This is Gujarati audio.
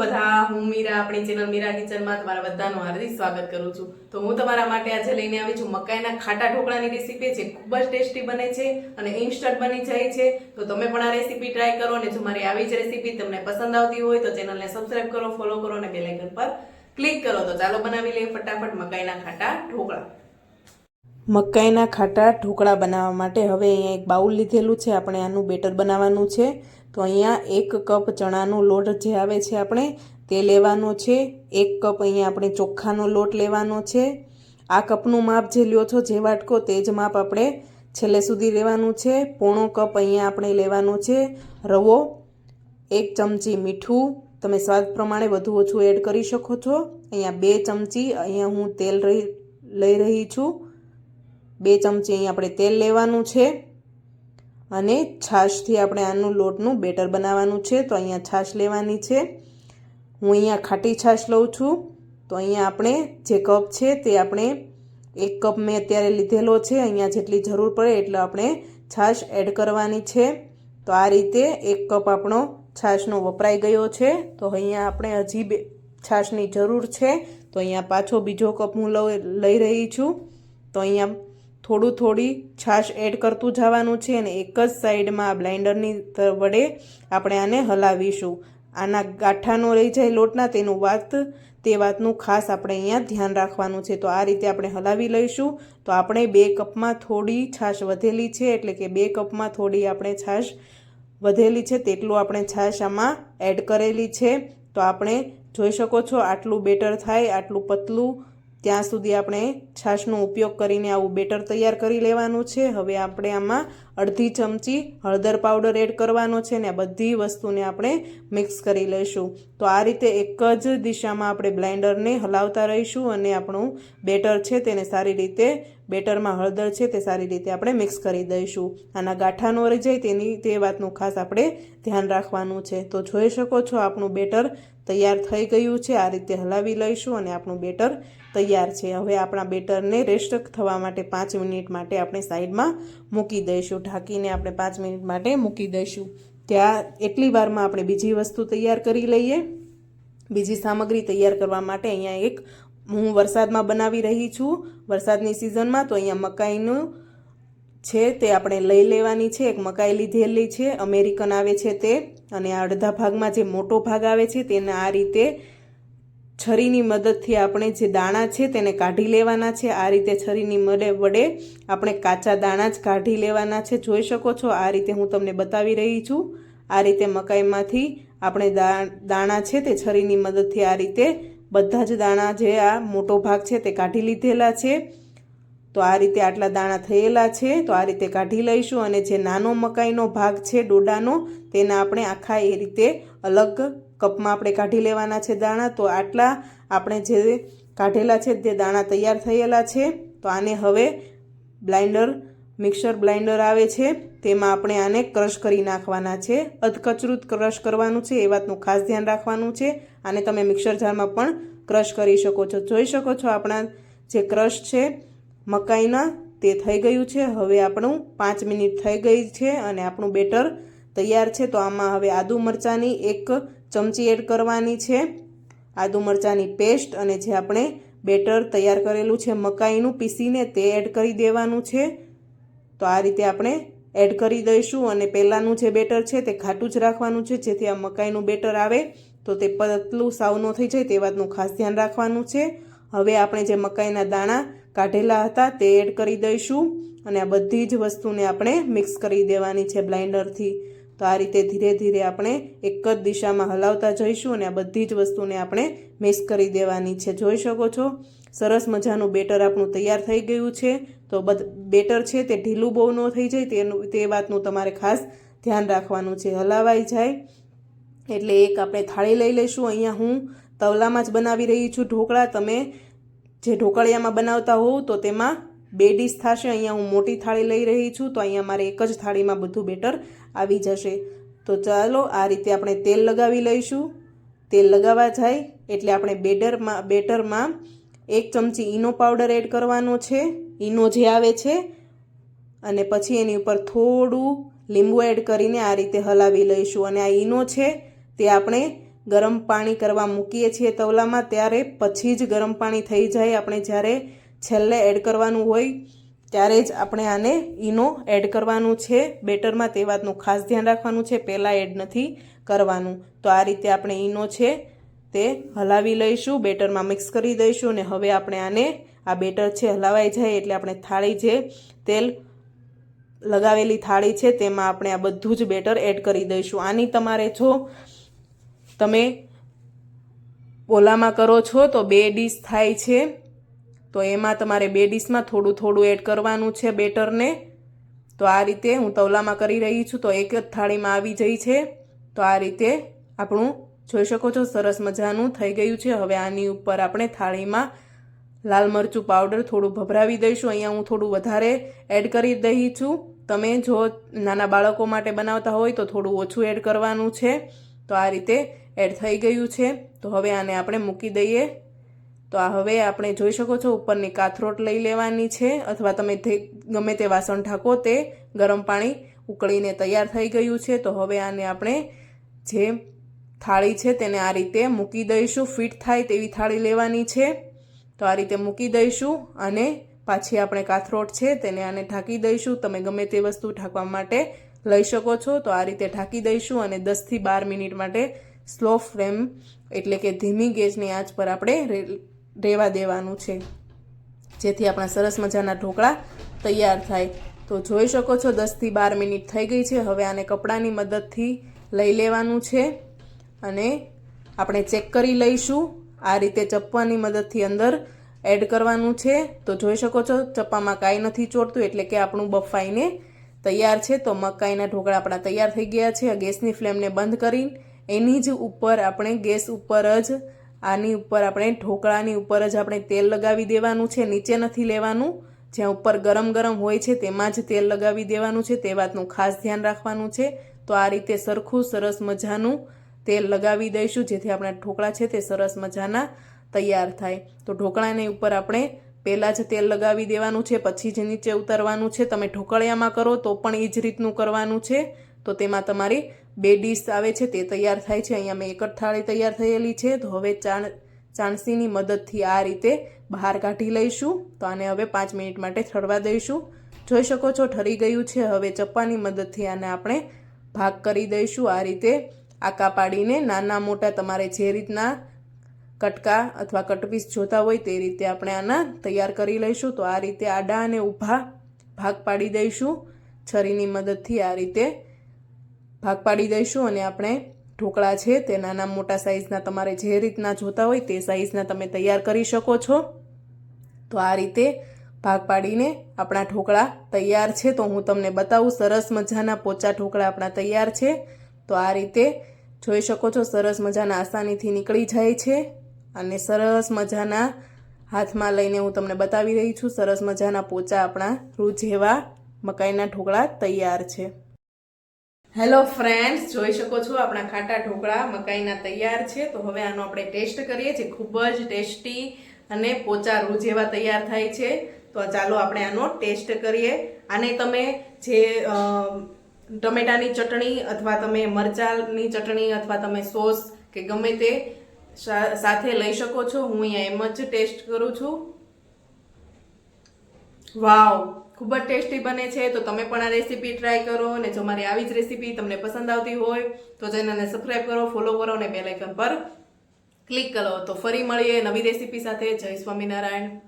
બધા? હું મીરા, આપણી ચેનલ મીરા કિચનમાં તમારા બધાનું હાર્દિક સ્વાગત કરું છું. તો હું તમારા માટે આજે લઈને આવી છું મકાઈના ખાટા ઢોકળાની રેસીપી છે ખૂબ જ ટેસ્ટી બને છે અને ઇન્સ્ટન્ટ બની જાય છે. તો તમે પણ આ રેસીપી ટ્રાય કરો અને જો મારી આવી જ રેસીપી તમને પસંદ આવતી હોય તો ચેનલને સબસ્ક્રાઈબ કરો ફોલો કરો અને બેલ પર ક્લિક કરો. તો ચાલો બનાવી લઈએ ફટાફટ મકાઈના ખાટા ઢોકળા. મકાઈના ખાટા ઢોકળા બનાવવા માટે હવે અહીંયા એક બાઉલ લીધેલું છે. આપણે આનું બેટર બનાવવાનું છે. તો અહીંયા એક કપ ચણાનો લોટ જે આવે છે આપણે, તે લેવાનો છે. એક કપ અહીંયા આપણે ચોખાનો લોટ લેવાનો છે. આ કપનું માપ જે લ્યો છો, જે વાટકો, તે જ માપ આપણે છેલ્લે સુધી લેવાનું છે. પોણો કપ અહીંયા આપણે લેવાનો છે. રવો, એક ચમચી મીઠું, તમે સ્વાદ પ્રમાણે વધુ ઓછું એડ કરી શકો છો. અહીંયા બે ચમચી અહીંયા હું તેલ રહી, લઈ રહી છું. બે ચમચી અહીં આપણે તેલ લેવાનું છે. અને છાશથી આપણે આનું લોટનું બેટર બનાવવાનું છે. તો અહીંયા છાશ લેવાની છે. હું અહીંયા ખાટી છાશ લઉં છું. તો અહીંયા આપણે જે કપ છે તે આપણે એક કપ મેં અત્યારે લીધેલો છે. અહીંયા જેટલી જરૂર પડે એટલે આપણે છાશ એડ કરવાની છે. તો આ રીતે એક કપ આપણો છાશનો વપરાઈ ગયો છે. તો અહીંયા આપણે હજી બે છાશની જરૂર છે. તો અહીંયા પાછો બીજો કપ હું લઈ રહી છું. તો અહીંયા થોડું થોડી છાશ એડ કરતું જવાનું છે અને એક જ સાઈડમાં આ બ્લાઇન્ડરની વડે આપણે આને હલાવીશું. આના ગાંઠાનો રહી જાય લોટના તેનું વાત, તે વાતનું ખાસ આપણે અહીંયા ધ્યાન રાખવાનું છે. તો આ રીતે આપણે હલાવી લઈશું. તો આપણે બે કપમાં થોડી છાશ વધેલી છે, એટલે કે બે કપમાં થોડી આપણે છાશ વધેલી છે, તેટલું આપણે છાશ આમાં એડ કરેલી છે. તો આપણે જોઈ શકો છો આટલું બેટર થાય, આટલું પતલું ત્યાં સુધી આપણે છાશનો ઉપયોગ કરીને આવું બેટર તૈયાર કરી લેવાનું છે. હવે આપણે આમાં અડધી ચમચી હળદર પાવડર એડ કરવાનો છે ને આ બધી વસ્તુને આપણે મિક્સ કરી લઈશું. તો આ રીતે એક જ દિશામાં આપણે બ્લાઇન્ડરને હલાવતા રહીશું અને આપણું બેટર છે તેને સારી રીતે બેટરમાં હળદર છે તે સારી રીતે આપણે મિક્સ કરી દઈશું. આના ગાંઠા ન રહી જાય તેની તે વાતનું ખાસ આપણે ધ્યાન રાખવાનું છે. તો જોઈ શકો છો આપણું બેટર તૈયાર થઈ ગયું છે. આ રીતે હલાવી લઈશું અને આપણું બેટર તૈયાર છે. હવે આપણા બેટરને રેસ્ટ થવા માટે પાંચ મિનિટ માટે આપણે સાઈડમાં મૂકી દઈશું. ઢાંકીને આપણે પાંચ મિનિટ માટે મૂકી દઈશું. ત્યાં એટલી વારમાં આપણે બીજી વસ્તુ તૈયાર કરી લઈએ. બીજી સામગ્રી તૈયાર કરવા માટે અહીંયા એક હું વરસાદમાં બનાવી રહી છું. વરસાદની સિઝનમાં તો અહીંયા મકાઈનું છે તે આપણે લઈ લેવાની છે. એક મકાઈ લીધેલી છે, અમેરિકન આવે છે તે અને આ અડધા ભાગમાં જે મોટો ભાગ આવે છે તેને આ રીતે છરીની મદદથી આપણે જે દાણા છે તેને કાઢી લેવાના છે. આ રીતે છરીની મદે વડે આપણે કાચા દાણા જ કાઢી લેવાના છે. જોઈ શકો છો આ રીતે હું તમને બતાવી રહી છું. આ રીતે મકાઈમાંથી આપણે દાણા છે તે છરીની મદદથી આ રીતે બધા જ દાણા જે આ મોટો ભાગ છે તે કાઢી લીધેલા છે. તો આ રીતે આટલા દાણા થયેલા છે. તો આ રીતે કાઢી લઈશું અને જે નાનો મકાઈનો ભાગ છે, ડોડાનો, તેના આપણે આખા એ રીતે અલગ કપમાં આપણે કાઢી લેવાના છે દાણા. તો આટલા આપણે જે કાઢેલા છે તે દાણા તૈયાર થયેલા છે. તો આને હવે બ્લાઇન્ડર મિક્સર બ્લાઇન્ડર આવે છે, તેમાં આપણે આને ક્રશ કરી નાખવાના છે. અધકચરું ક્રશ કરવાનું છે, એ વાતનું ખાસ ધ્યાન રાખવાનું છે. આને તમે મિક્સર જારમાં પણ ક્રશ કરી શકો છો. જોઈ શકો છો આપણા જે ક્રશ છે, મકાઈના, તે થઈ ગયું છે. હવે આપણું પાંચ મિનિટ થઈ ગઈ છે અને આપણું બેટર તૈયાર છે. તો આમાં હવે આદુ મરચાંની એક ચમચી એડ કરવાની છે. આદુ મરચાંની પેસ્ટ અને જે આપણે બેટર તૈયાર કરેલું છે, મકાઈનું પીસીને તે એડ કરી દેવાનું છે. તો આ રીતે આપણે એડ કરી દઈશું અને પહેલાંનું જે બેટર છે તે ખાટું જ રાખવાનું છે. જેથી આ મકાઈનું બેટર આવે તો તે પતલું સાવ ન થઈ જાય તે વાતનું ખાસ ધ્યાન રાખવાનું છે. હવે આપણે જે મકાઈના દાણા કાઢેલા હતા તે એડ કરી દઈશું અને આ બધી જ વસ્તુને આપણે મિક્સ કરી દેવાની છે બ્લાઇન્ડરથી. તો આ રીતે ધીરે ધીરે આપણે એક જ દિશામાં હલાવતા જઈશું અને આ બધી જ વસ્તુને આપણે મિક્સ કરી દેવાની છે. જોઈ શકો છો? સરસ મજાનું બેટર આપણું તૈયાર થઈ ગયું છે. તો બધ, બેટર છે તે ઢીલું બહુ ન થઈ જાય તેનું, તે વાતનું તમારે ખાસ ધ્યાન રાખવાનું છે. હલાવાઈ જાય એટલે એક આપણે થાળી લઈ લઈશું. અહીંયા હું તવલામાં જ બનાવી રહી છું ઢોકળા. તમે જે ઢોકળિયામાં બનાવતા હોવ તો તેમાં બે ડીશ થશે. અહીંયા હું મોટી થાળી લઈ રહી છું તો અહીંયા મારે એક જ થાળીમાં બધું બેટર આવી જશે. તો ચાલો આ રીતે આપણે તેલ લગાવી લઈશું. તેલ લગાવવા જાય એટલે આપણે બેટરમાં બેટરમાં એક ચમચી ઈનો પાવડર એડ કરવાનો છે. ઈનો જે આવે છે, અને પછી એની ઉપર થોડું લીંબુ એડ કરીને આ રીતે હલાવી લઈશું. અને આ ઈનો છે, તે આપણે ગરમ પાણી કરવા મૂકીએ છીએ તવલામાં, ત્યારે પછી જ ગરમ પાણી થઈ જાય. આપણે જ્યારે છેલ્લે એડ કરવાનું હોય, ત્યારે જ આપણે આને ઈનો એડ કરવાનું છે. બેટરમાં તે વાતનું ખાસ ધ્યાન રાખવાનું છે, પહેલાં એડ નથી કરવાનું. તો આ રીતે આપણે ઈનો છે, તે હલાવી લઈશું. બેટરમાં મિક્સ કરી દઈશું, અને હવે આપણે આને આ બેટર છે, હલાવાઈ જાય એટલે આપણે થાળી જે તેલ લગાવેલી થાળી છે, તેમાં આપણે આ બધું જ બેટર એડ કરી દઈશું. આની તમારે જો તમે ઓલામાં કરો છો તો બે ડીશ થાય છે. તો એમાં તમારે બે ડીશમાં થોડું થોડું એડ કરવાનું છે બેટરને. તો આ રીતે હું તવલામાં કરી રહી છું તો એક જ થાળીમાં આવી જઈ છે. તો આ રીતે આપણું જોઈ શકો છો, સરસ મજાનું થઈ ગયું છે. હવે આની ઉપર આપણે થાળીમાં લાલ મરચું પાવડર થોડું ભભરાવી દઈશું. અહીંયા હું થોડું વધારે એડ કરી દઈ છું. તમે જો નાના બાળકો માટે બનાવતા હોય તો થોડું ઓછું એડ કરવાનું છે. તો આ રીતે એડ થઈ ગયું છે. તો હવે આને આપણે મૂકી દઈએ. તો આ હવે આપણે જોઈ શકો છો ઉપરની કાથરોટ લઈ લેવાની છે. અથવા તમે ગમે તે વાસણ ઢાંકો તે ગરમ પાણી ઉકળીને તૈયાર થઈ ગયું છે. તો હવે આને આપણે જે થાળી છે તેને આ રીતે મૂકી દઈશું. ફિટ થાય તેવી થાળી લેવાની છે. તો આ રીતે મૂકી દઈશું અને પાછી આપણે કાથરોટ છે તેને આને ઢાંકી દઈશું. તમે ગમે તે વસ્તુ ઢાંકવા માટે લઈ શકો છો. તો આ રીતે ઢાંકી દઈશું અને દસથી બાર મિનિટ માટે સ્લો ફ્લેમ એટલે કે ધીમી ગેસની આંચ પર આપણે રહેવા દેવાનું છે. જેથી આપણા સરસ મજાના ઢોકળા તૈયાર થાય. તો જોઈ શકો છો દસથી બાર મિનિટ થઈ ગઈ છે. હવે આને કપડાની મદદથી લઈ લેવાનું છે અને આપણે ચેક કરી લઈશું. આ રીતે ચપ્પાની મદદથી અંદર એડ કરવાનું છે. તો જોઈ શકો છો, ચપ્પામાં કાંઈ નથી ચોટતું એટલે કે આપણું બફાઈને તૈયાર છે. તો મકાઈના ઢોકળા આપણા તૈયાર થઈ ગયા છે. ગેસની ફ્લેમને બંધ કરી, એની જ ઉપર આપણે ગેસ ઉપર જ, આની ઉપર આપણે ઢોકળાની ઉપર જ આપણે તેલ લગાવી દેવાનું છે. નીચે નથી લેવાનું. જ્યાં ઉપર ગરમ ગરમ હોય છે તેમાં જ તેલ લગાવી દેવાનું છે. તે વાતનું ખાસ ધ્યાન રાખવાનું છે. તો આ રીતે સરખું સરસ મજાનું તેલ લગાવી દઈશું, જેથી આપણા ઢોકળા છે તે સરસ મજાના તૈયાર થાય. તો ઢોકળાની ઉપર આપણે પહેલાં જ તેલ લગાવી દેવાનું છે, પછી જ નીચે ઉતારવાનું છે. તમે ઢોકળિયામાં કરો તો પણ એ જ રીતનું કરવાનું છે. તો તેમાં તમારી બે ડીશ આવે છે, તે તૈયાર થાય છે. અહીંયા મેં એક જ થાળી તૈયાર થયેલી છે. તો હવે ચાણ, ચાણસીની મદદથી આ રીતે બહાર કાઢી લઈશું. તો આને હવે પાંચ મિનિટ માટે ઠરવા દઈશું. જોઈ શકો છો, ઠરી ગયું છે. હવે ચપ્પાની મદદથી આને આપણે ભાગ કરી દઈશું. આ રીતે આકા પાડીને નાના મોટા તમારે જે રીતના કટકા અથવા કટપીસ જોતા હોય તે રીતે આપણે આના તૈયાર કરી લઈશું. તો આ રીતે આડા અને ઊભા ભાગ પાડી દઈશું. છરીની મદદથી આ રીતે ભાગ પાડી દઈશું અને આપણે ઢોકળા છે તે નાના મોટા સાઇઝના તમારે જે રીતના જોતા હોય તે સાઇઝના તમે તૈયાર કરી શકો છો. તો આ રીતે ભાગ પાડીને આપણા ઢોકળા તૈયાર છે. તો હું તમને બતાવું સરસ મજાના પોચા ઢોકળા આપણા તૈયાર છે. તો આ રીતે જોઈ શકો છો, સરસ મજાના આસાનીથી નીકળી જાય છે અને સરસ મજાના હાથમાં લઈને હું તમને બતાવી રહી છું, સરસ મજાના પોચા આપણા રૂ જેવા મકાઈના ઢોકળા તૈયાર છે. હેલો ફ્રેન્ડ્સ જોઈ શકો છો આપણા ખાટા ઢોકળા મકાઈના તૈયાર છે. તો હવે આનો આપણે ટેસ્ટ કરીએ, જે ખૂબ જ ટેસ્ટી અને પોચા રૂ જેવા તૈયાર થાય છે. તો ચાલો આપણે આનો ટેસ્ટ કરીએ. આને તમે જે ટમેટાની ચટણી અથવા તમે મરચાંની ચટણી અથવા તમે સોસ કે ગમે તે સાથે લઈ શકો છો. હું અહીંયા એમ જ ટેસ્ટ કરું છું. વાવ, ખૂબ જ ટેસ્ટી બને છે. તો તમે પણ આ રેસીપી ટ્રાય કરો અને જો મારી આવી જ રેસીપી તમને પસંદ આવતી હોય, તો ચેનલને સબસ્ક્રાઈબ કરો, ફોલો કરો અને બેલાઇકન પર ક્લિક કરો. તો ફરી મળીએ નવી રેસીપી સાથે. જય સ્વામિનારાયણ.